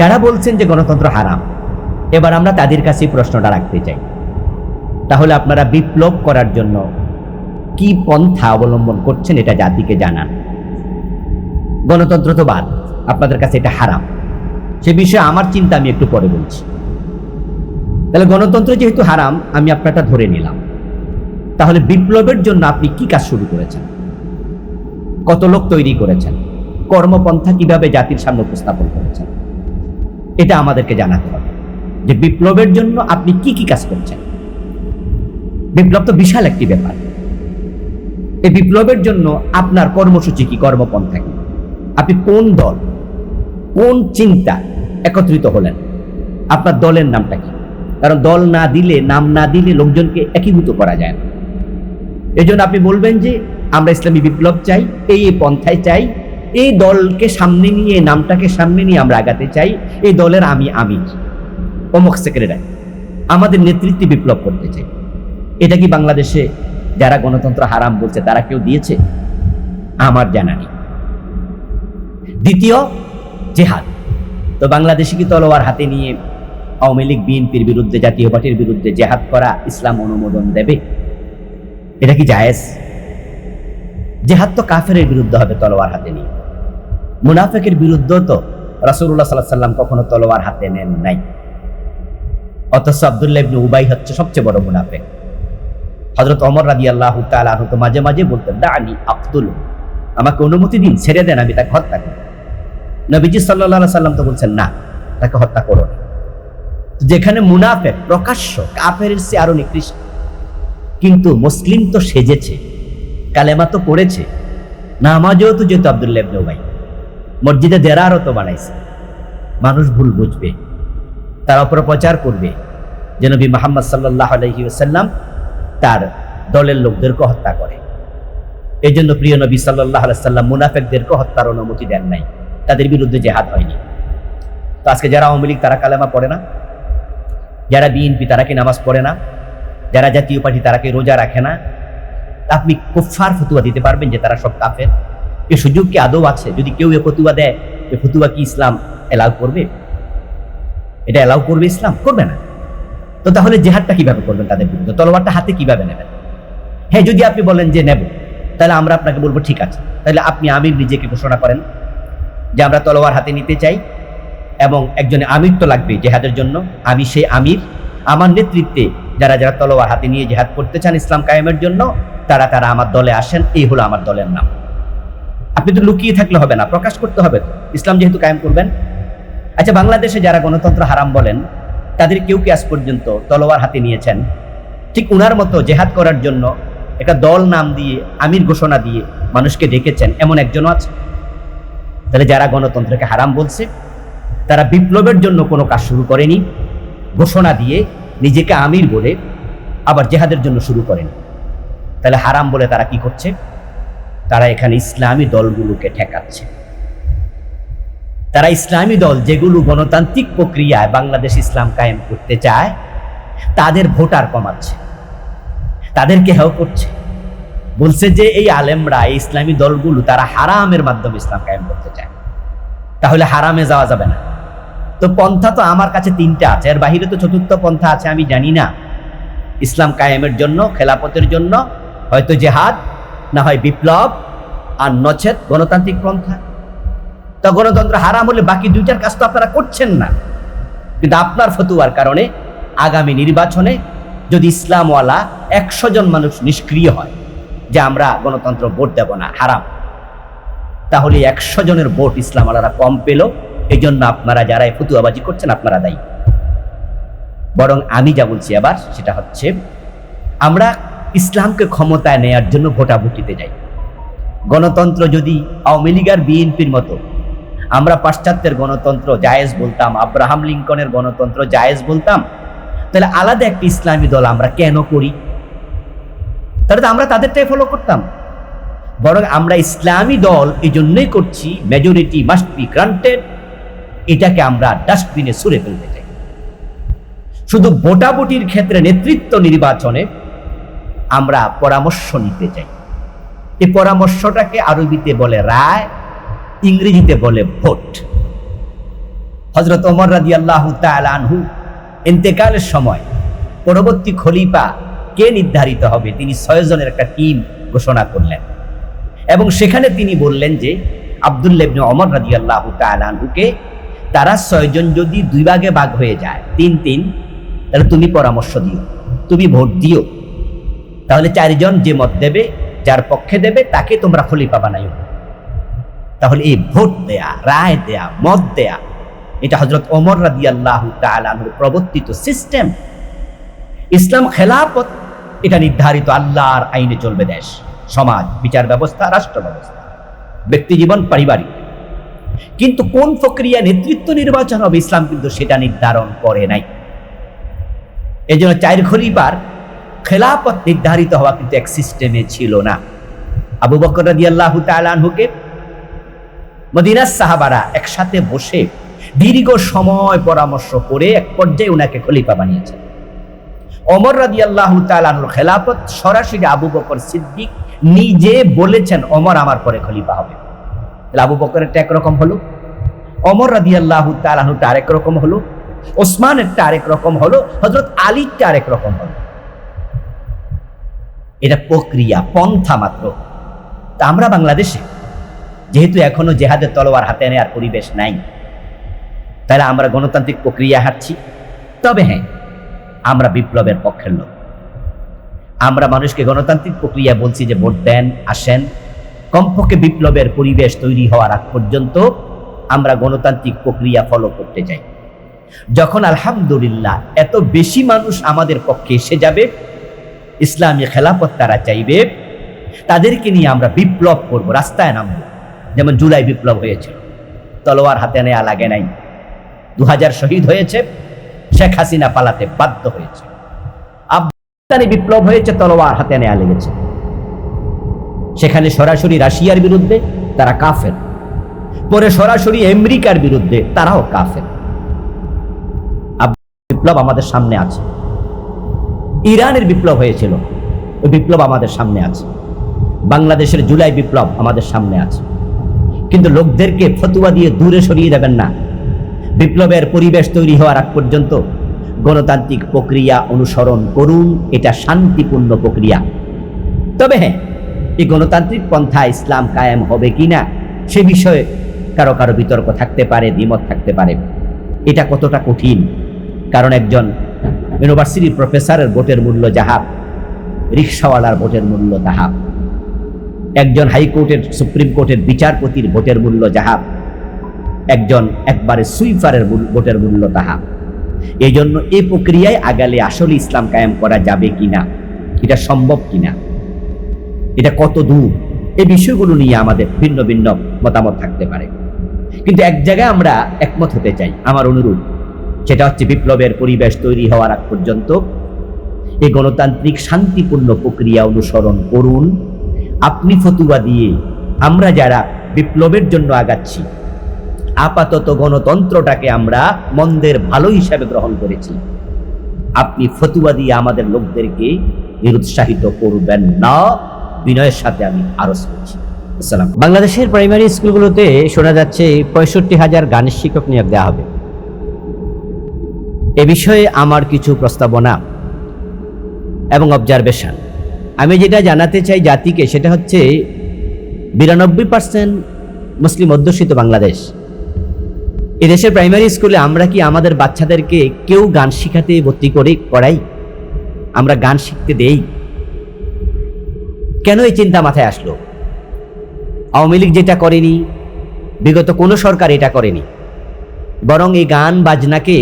যারা বলছেন যে গণতন্ত্র হারাম, এবার আমরা তাদের কাছে প্রশ্নটা রাখতে চাই। তাহলে আপনারা বিপ্লব করার জন্য কি পন্থা অবলম্বন করছেন এটা জাতিকে জানান। গণতন্ত্র তো বাদ, আপনাদের কাছে এটা হারাম। সে বিষয়ে আমার চিন্তা আমি একটু পরে বলছি। তাহলে গণতন্ত্র যেহেতু হারাম, আমি আপনারটা ধরে নিলাম। তাহলে বিপ্লবের জন্য আপনি কি কাজ শুরু করেছেন? কত লোক তৈরি করেছেন? কর্মপন্থা কীভাবে জাতির সামনে উপস্থাপন করেছেন? এটা আমাদেরকে জানাতে হবে যে বিপ্লবের জন্য আপনি কি কি কাজ করছেন। বিপ্লব তো বিশাল একটি ব্যাপার। এই বিপ্লবের জন্য আপনার কর্মসূচি কি কর্মপন্থা কি? আপনি কোন দল, কোন চিন্তা একত্রিত হলেন? আপনার দলের নামটা কি? কারণ দল না দিলে, নাম না দিলে লোকজনকে একীভূত করা যায় না। এই জন্য আপনি বলবেন যে, আমরা ইসলামী বিপ্লব চাই এই পন্থায় চাই এই দলকে সামনে নিয়ে, নামটাকে সামনে নিয়ে আমরা আগাতে চাই। এই দলের আমি আমি অমুক সেক্রেটারি আমাদের নেতৃত্বে বিপ্লব করতে চাই। এটা কি বাংলাদেশে যারা গণতন্ত্র হারাম বলছে, তারা কেউ দিয়েছে? আমার জানা নেই। দ্বিতীয়, জেহাদ। তো বাংলাদেশে কি তলোয়ার হাতে নিয়ে আওয়ামী লীগ, বিএনপির বিরুদ্ধে, জাতীয় পার্টির বিরুদ্ধে জেহাদ করা ইসলাম অনুমোদন দেবে? এটা কি জায়েজ? জেহাদ তো কাফের বিরুদ্ধে হবে তলোয়ার হাতে নিয়ে। মুনাফেকের বিরুদ্ধে তো রাসূলুল্লাহ সাল্লাল্লাহু আলাইহি সাল্লাম কখনো তলোয়ার হাতে নেন নাই। অথচ আব্দুল্লাহ ইবনে উবাই হচ্ছে সবচেয়ে বড় মুনাফেক। হযরত ওমর রাদিয়াল্লাহু তাআলা আনহু তো মাঝে মাঝে বলতেন দানি আক্তুল আমাকে অনুমতি দিন, ছেড়ে দেন, আমি তাকে হত্যা করি। নবীজি আলাইহি সাল্লাম তো বলছেন, না, তাকে হত্যা করো না। যেখানে মুনাফেক প্রকাশ্য কাফের চেয়ে আরও নিকৃষ্ট। কিন্তু মুসলিম তো সেজেছে। কালেমা তো পড়েছে। নামাজও তো যেত আবদুল্লাহ উবাই মসজিদে দেরারও তো বানাইছে। মানুষ ভুল বুঝবে। তার অপপ্রচার করবে যে নবী মোহাম্মদ সাল্লাহ আলহি সাল্লাম তার দলের লোকদেরকে হত্যা করে। এই জন্য প্রিয় নবী সাল্লাহ সাল্লাম মুনাফেকদেরকে হত্যার অনুমতি দেন নাই। তাদের বিরুদ্ধে জেহাদ হয়নি। তো আজকে যারা আওয়ামী লীগ, তারা কালেমা পড়ে না। যারা বিএনপি, তারা কি নামাজ পড়ে না? যারা জাতীয় পার্টি, তারা কি রোজা রাখে না? আপনি কুফার ফতুয়া দিতে পারবেন যে তারা সব কাফের। এ সুযোগ কি আদৌ আছে? যদি কেউ এ ফতুয়া দেয়, এ ফতুয়া কি ইসলাম এলাউ করবে? এটা এলাউ করবে ইসলাম? করবে না। তো তাহলে জেহাদটা কীভাবে করবেন তাদের বিরুদ্ধে? তলোয়ারটা হাতে কীভাবে নেবেন? হ্যাঁ যদি আপনি বলেন যে নেব, তাহলে আমরা আপনাকে বলব, ঠিক আছে। তাহলে আপনি আমির নিজেকে ঘোষণা করেন যে আমরা তলোয়ার হাতে নিতে চাই এবং একজন আমির তো লাগবে জেহাদের জন্য। আমি সেই আমির। আমার নেতৃত্বে যারা যারা তলোয়ার হাতে নিয়ে জেহাদ করতে চান ইসলাম কায়েমের জন্য, তারা তারা আমার দলে আসেন, এই হলো আমার দলের নাম। আপনি তো লুকিয়ে থাকলে হবে না, প্রকাশ করতে হবে তো। ইসলাম যেহেতু কায়েম করবেন। আচ্ছা বাংলাদেশে যারা গণতন্ত্র হারাম বলেন, তাদের কেউ কি আজ পর্যন্ত তলোয়ার হাতে নিয়েছেন? ঠিক উনার মতো জেহাদ করার জন্য একটা দল নাম দিয়ে, আমির ঘোষণা দিয়ে মানুষকে ডেকেছেন, এমন একজনও আছে? তাহলে যারা গণতন্ত্রকে হারাম বলছে, তারা বিপ্লবের জন্য কোনো কাজ শুরু করেনি, ঘোষণা দিয়ে নিজেকে আমির বলে আবার জেহাদের জন্য শুরু করেন। তাহলে হারাম বলে তারা কি করছে? তারা এখানে ইসলামী দলগুলোকে ঠেকাচ্ছে। তারা ইসলামী দল যেগুলো গণতান্ত্রিক প্রক্রিয়ায় বাংলাদেশ ইসলাম কায়েম করতে চায়, তাদের ভোটার কমাচ্ছে। তাদেরকে হেও করছে। বলছে যে এই আলেমরা, এই ইসলামী দলগুলো তারা হারামের মাধ্যমে ইসলাম কায়েম করতে চায়। তাহলে হারামে যাওয়া যাবে না। তো পন্থা তো আমার কাছে তিনটা আছে। এর বাহিরে তো চতুর্থ পন্থা আছে, আমি জানি না। ইসলাম কায়েমের জন্য, খেলাপথের জন্য, হয়তো জেহাদ, না হয় বিপ্লব, আর নচেত গণতান্ত্রিক পন্থা। তো গণতন্ত্র হারাম হলে বাকি দুইটার কাজ তো আপনারা করছেন না। কিন্তু আপনার ফতুয়ার কারণে আগামী নির্বাচনে যদি ইসলামওয়ালা একশো জন মানুষ নিষ্ক্রিয় হয়, যে আমরা গণতন্ত্র ভোট দেব না, হারাম। তাহলে একশো জনের ভোট ইসলামওয়ালারা কম পেল এই জন্য আপনারা যারা ফতুয়াবাজি করছেন, আপনারা দায়ী। বরং আমি যা বলছি আবার সেটা হচ্ছে, আমরা ইসলামকে ক্ষমতায় নেয়ার জন্য ভোটাভুটিতে যাই। গণতন্ত্র যদি আওয়ামী লীগ আর বিএনপির মতো, আমরা পাশ্চাত্যের গণতন্ত্র, জায়েজ বলতাম, আব্রাহাম লিঙ্কনের গণতন্ত্র, জায়েজ বলতাম, তাহলে আলাদা একটি ইসলামী দল আমরা কেন করি? তাহলে তো আমরা তাদেরটাই ফলো করতাম। বরং আমরা ইসলামী দল এই জন্যই করছি মেজরিটি মাস্ট বি গ্রান্টেড এটাকে আমরা ডাস্টবিনে ছুড়ে ফেলতে চাই। শুধু ভোটাভুটির ক্ষেত্রে নেতৃত্ব নির্বাচনে আমরা পরামর্শ নিতে চাই। এই পরামর্শটাকে আরবিতে বলে রায়, ইংরেজিতে বলে ভোট। হজরত ওমর রাদি আল্লাহ আনহু ইন্তেকালের সময় পরবর্তী খলিফা কে নির্ধারিত হবে তিনি ছয়জনের একটা টিম ঘোষণা করলেন। এবং সেখানে তিনি বললেন যে আবদুল্লেবনে অমর রাজি আল্লাহ আনহুকে তারা ছয়জন যদি দুই ভাগে ভাগ হয়ে যায়, তিন তিন, তাহলে তুমি পরামর্শ দিও। তুমি ভোট দিও। তাহলে চারজন যে মত দেবে, যার পক্ষে দেবে, তাকে তোমরা খলিফা বানাইও। তাহলে এই ভোট দেয়া, রায় দেয়া, মত দেয়া, এটা হজরত ওমর রাদি আল্লাহ তালুর প্রবর্তিত সিস্টেম। ইসলাম খেলাপথ এটা নির্ধারিত আল্লাহর আইনে চলবে দেশ, সমাজ, বিচার ব্যবস্থা, রাষ্ট্র ব্যবস্থা, ব্যক্তি জীবন, পারিবারিক। কিন্তু কোন প্রক্রিয়া নেতৃত্ব নির্বাচন হবে, ইসলাম কিন্তু সেটা নির্ধারণ করে নাই। এই জন্য চার খলিফার খেলাপথ নির্ধারিত হওয়া কিন্তু এক সিস্টেমে ছিল না। আবু বকর রাদি আল্লাহ তালুকে মদিনার সাহাবারা একসাথে বসে দীর্ঘ সময় পরামর্শ করে এক পর্যায়ে ওনাকে খলিফা বানিয়েছেন। অমর রাদি আল্লাহ তালুর খেলাফত সরাসরি আবু বকর সিদ্দিক নিজে বলেছেন অমর আমার পরে খলিফা হবে। আবু বকরেরটা একরকম হলো অমর রাদি আল্লাহ তালাহুটা আরেক রকম হলো, ওসমানেরটা আরেক রকম হলো হজরত আলীরটা আরেক রকম হলো। এটা প্রক্রিয়া, পন্থা মাত্র। তা আমরা বাংলাদেশে, যেহেতু এখনও জেহাদের তলোয়ার হাতে নেওয়ার পরিবেশ নাই, তাহলে আমরা গণতান্ত্রিক প্রক্রিয়া হাঁটছি। তবে হ্যাঁ আমরা বিপ্লবের পক্ষের লোক। আমরা মানুষকে গণতান্ত্রিক প্রক্রিয়া বলছি যে ভোট দেন, আসেন কমপক্ষে বিপ্লবের পরিবেশ তৈরি হওয়ার আগ পর্যন্ত আমরা গণতান্ত্রিক প্রক্রিয়া ফলো করতে চাই। যখন আলহামদুলিল্লাহ এত বেশি মানুষ আমাদের পক্ষে এসে যাবে, ইসলামী খেলাফত তারা চাইবে, তাদেরকে নিয়ে আমরা বিপ্লব করব, রাস্তায় নামবো। যেমন জুলাই বিপ্লব হয়েছিল, তলোয়ার হাতে নেয়া লাগে নাই। দু হাজার শহীদ হয়েছে, শেখ হাসিনা পালাতে বাধ্য হয়েছে। আফগানি বিপ্লব হয়েছে, তলোয়ার হাতে নেয়া লেগেছে। সেখানে সরাসরি রাশিয়ার বিরুদ্ধে তারা কাফের। পরে সরাসরি আমেরিকার বিরুদ্ধে তারাও কাফের। বিপ্লব আমাদের সামনে আছে। ইরানের বিপ্লব হয়েছিল, ওই বিপ্লব আমাদের সামনে আছে। বাংলাদেশের জুলাই বিপ্লব আমাদের সামনে আছে। কিন্তু লোকদেরকে ফতুয়া দিয়ে দূরে সরিয়ে দেবেন না। বিপ্লবের পরিবেশ তৈরি হওয়ার আগ পর্যন্ত গণতান্ত্রিক প্রক্রিয়া অনুসরণ করুন, এটা শান্তিপূর্ণ প্রক্রিয়া। তবে হ্যাঁ এই গণতান্ত্রিক পন্থা ইসলাম কায়েম হবে কিনা, সে বিষয়ে কারও কারও বিতর্ক থাকতে পারে, দ্বিমত থাকতে পারে। এটা কতটা কঠিন? কারণ একজন ইউনিভার্সিটির প্রফেসরের ভোটের মূল্য যাহা রিক্সাওয়ালার ভোটের মূল্য তাহা একজন হাইকোর্টের, সুপ্রিম কোর্টের বিচারপতির ভোটের মূল্য যাহা একজন একবারে সুইফারের ভোটের মূল্য তাহা এই জন্য এই প্রক্রিয়ায় আগালে আসলে ইসলাম কায়েম করা যাবে কিনা, এটা সম্ভব কিনা? এটা কত দূর? এই বিষয়গুলো নিয়ে আমাদের ভিন্ন ভিন্ন মতামত থাকতে পারে। কিন্তু এক জায়গায় আমরা একমত হতে চাই, আমার অনুরোধ। সেটা হচ্ছে বিপ্লবের পরিবেশ তৈরি হওয়ার আগ পর্যন্ত এই গণতান্ত্রিক শান্তিপূর্ণ প্রক্রিয়া অনুসরণ করুন। আপনি ফতুয়া দিয়ে আমরা যারা বিপ্লবের জন্য আগাচ্ছি, আপাতত গণতন্ত্রটাকে আমরা মন্দের ভালো হিসাবে গ্রহণ করেছি। আপনি ফতুয়া দিয়ে আমাদের লোকদেরকে নিরুৎসাহিত করবেন না। বিনয়ের সাথে আমি আরজ করছি। বাংলাদেশের প্রাইমারি স্কুলগুলোতে শোনা যাচ্ছে পঁয়ষট্টি হাজার গানের শিক্ষক নিয়োগ দেওয়া হবে। এ বিষয়ে আমার কিছু প্রস্তাবনা এবং অবজারভেশন আমি যেটা জানাতে চাই জাতিকে, সেটা হচ্ছে বিরানব্বই পার্সেন্ট মুসলিম অধ্যুষিত বাংলাদেশ। এদেশের প্রাইমারি স্কুলে আমরা কি আমাদের বাচ্চাদেরকে কেউ গান শিখাতে ভর্তি করে করাই? আমরা গান শিখতে দেই? কেন এই চিন্তা মাথায় আসলো? আওয়ামী লীগ যেটা করেনি, বিগত কোনো সরকার এটা করেনি। বরং এই গান বাজনাকে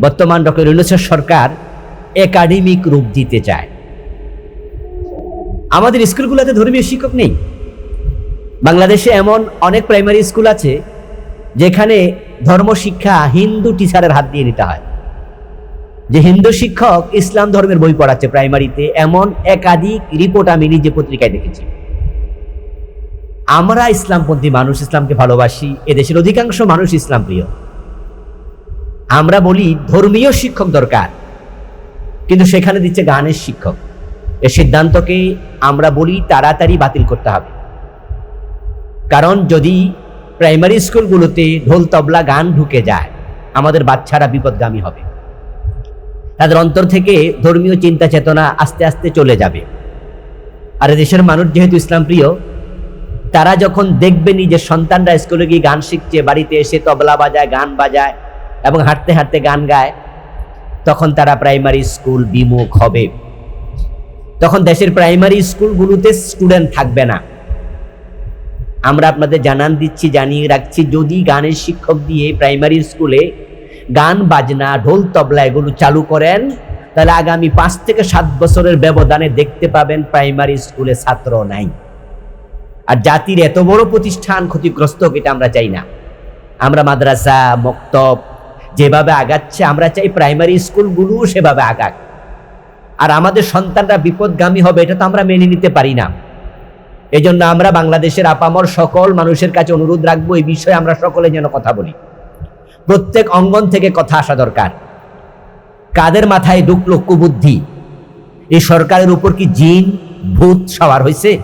বর্তমান ডক্টর ইউনুসের সরকার একাডেমিক রূপ দিতে চায়। আমাদের স্কুলগুলোতে ধর্মীয় শিক্ষক নেই। বাংলাদেশে এমন অনেক প্রাইমারি স্কুল আছে যেখানে ধর্ম শিক্ষা হিন্দু টিচারের হাত দিয়ে নিতে হয়। যে হিন্দু শিক্ষক ইসলাম ধর্মের বই পড়াচ্ছে প্রাইমারিতে এমন একাধিক রিপোর্ট আমি নিজে পত্রিকায় দেখেছি। আমরা ইসলামপন্থী মানুষ ইসলামকে ভালোবাসি, এদেশের অধিকাংশ মানুষ ইসলাম প্রিয়। আমরা বলি ধর্মীয় শিক্ষক দরকার, কিন্তু সেখানে দিচ্ছে গানের শিক্ষক। এ সিদ্ধান্তকে আমরা বলি তাড়াতাড়ি বাতিল করতে হবে। কারণ যদি প্রাইমারি স্কুলগুলোতে ঢোল, তবলা, গান ঢুকে যায়, আমাদের বাচ্চারা বিপদগামী হবে। তাদের অন্তর থেকে ধর্মীয় চিন্তা চেতনা আস্তে আস্তে চলে যাবে। আর দেশের মানুষ যেহেতু ইসলাম প্রিয়, তারা যখন দেখবে নিজের সন্তানরা স্কুলে গিয়ে গান শিখছে, বাড়িতে এসে তবলা বাজায়, গান বাজায় এবং হাঁটতে হাঁটতে গান গায়, তখন তারা প্রাইমারি স্কুল বিমুখ হবে। তখন দেশের প্রাইমারি স্কুলগুলোতে স্টুডেন্ট থাকবে না। আমরা আপনাদের জানান দিচ্ছি, জানিয়ে রাখছি, যদি গানের শিক্ষক দিয়ে প্রাইমারি স্কুলে গান, বাজনা, ঢোল, তবলা এগুলো চালু করেন। তাহলে আগামী পাঁচ থেকে সাত বছরের ব্যবধানে দেখতে পাবেন প্রাইমারি স্কুলে ছাত্র নাই। আর জাতির এত বড় প্রতিষ্ঠান ক্ষতিগ্রস্ত এটা আমরা চাই না। আমরা মাদ্রাসা, মক্তব, যেভাবে আগাচ্ছে, আমরা চাই প্রাইমারি স্কুলগুলো সেভাবে আগাক। আর আমাদের সন্তানরা বিপদগামী হবে, এটা তো আমরা মেনে নিতে পারি না। এজন্য আমরা বাংলাদেশের আপামর সকল মানুষের কাছে অনুরোধ রাখব, এই বিষয়ে আমরা সকলে যেন কথা বলি। প্রত্যেক অঙ্গন থেকে কথা আসা দরকার। কাদের মাথায় ঢুকলো বুদ্ধি এই সরকারের উপর কি জিন, ভূত সবার হয়েছে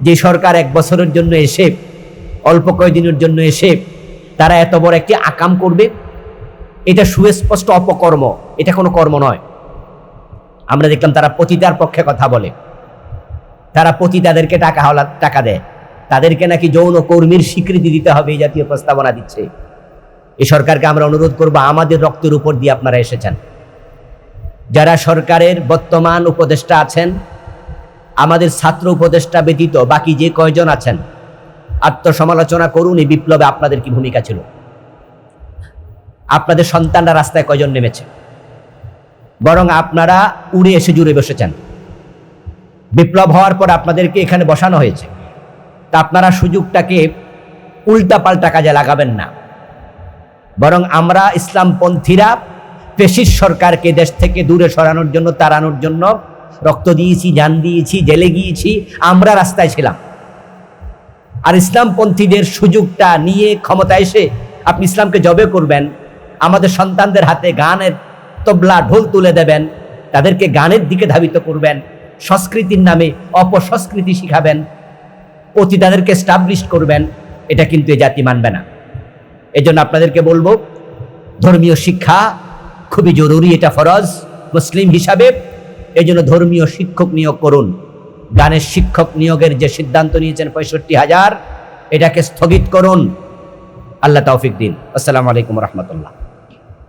যে সরকার এক বছরের জন্য এসে, অল্প কয়েকদিনের জন্য এসে, তারা এত বড় একটি আকাম করবে? এটা সুস্পষ্ট অপকর্ম, এটা কোনো কর্ম নয়। আমরা দেখলাম তারা পতিতার পক্ষে কথা বলে। তারা পতিতাদেরকে টাকা হলা টাকা দেয়। তাদেরকে নাকি যৌন কর্মীর স্বীকৃতি দিতে হবে এই জাতীয় প্রস্তাবনা দিচ্ছে। এই সরকারকে আমরা অনুরোধ করব, আমাদের রক্তের উপর দিয়ে আপনারা এসেছেন। যারা সরকারের বর্তমান উপদেষ্টা আছেন, আমাদের ছাত্র উপদেষ্টা ব্যতীত বাকি যে কয়জন আছেন, আত্মসমালোচনা করুন, এই বিপ্লবে আপনাদের কি ভূমিকা ছিল? আপনাদের সন্তানরা রাস্তায় কয়জন নেমেছে? বরং আপনারা উড়ে এসে জুড়ে বসেছেন। বিপ্লব হওয়ার পর আপনাদেরকে এখানে বসানো হয়েছে। তা আপনারা সুযোগটাকে উল্টা পাল্টা কাজে লাগাবেন না। বরং আমরা ইসলামপন্থীরা পেশির সরকারকে দেশ থেকে দূরে সরানোর জন্য, তাড়ানোর জন্য রক্ত দিয়েছি, জান দিয়েছি, জেলে গিয়েছি, আমরা রাস্তায় ছিলাম। আর ইসলামপন্থীদের সুযোগটা নিয়ে ক্ষমতা এসে আপনি ইসলামকে জবে করবেন, আমাদের সন্তানদের হাতে গানের তবলা, ঢোল তুলে দেবেন, তাদেরকে গানের দিকে ধাবিত করবেন, সংস্কৃতির নামে অপসংস্কৃতি শিখাবেন অতি তাদেরকে স্টাবলিশ করবেন, এটা কিন্তু এ জাতি মানবে না। এই জন্য আপনাদেরকে বলব, ধর্মীয় শিক্ষা খুবই জরুরি, এটা ফরজ, মুসলিম হিসাবে। এই জন্য ধর্মীয় শিক্ষক নিয়োগ করুন। গানের শিক্ষক নিয়োগের যে সিদ্ধান্ত নিয়েছেন পঁয়ষট্টি হাজার, এটাকে স্থগিত করুন। আল্লাহ তৌফিক দিন। আসসালামু আলাইকুম রহমতুল্লাহ।